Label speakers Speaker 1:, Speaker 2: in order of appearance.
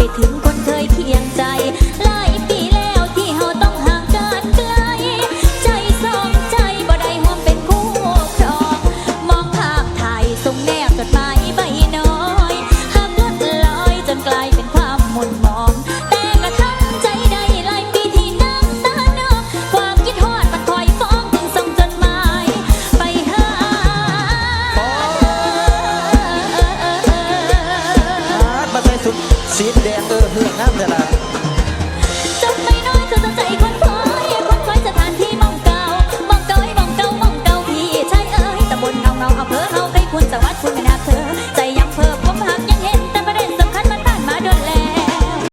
Speaker 1: ไปถึง สีแดง
Speaker 2: เออเฮือก
Speaker 1: น้ำแ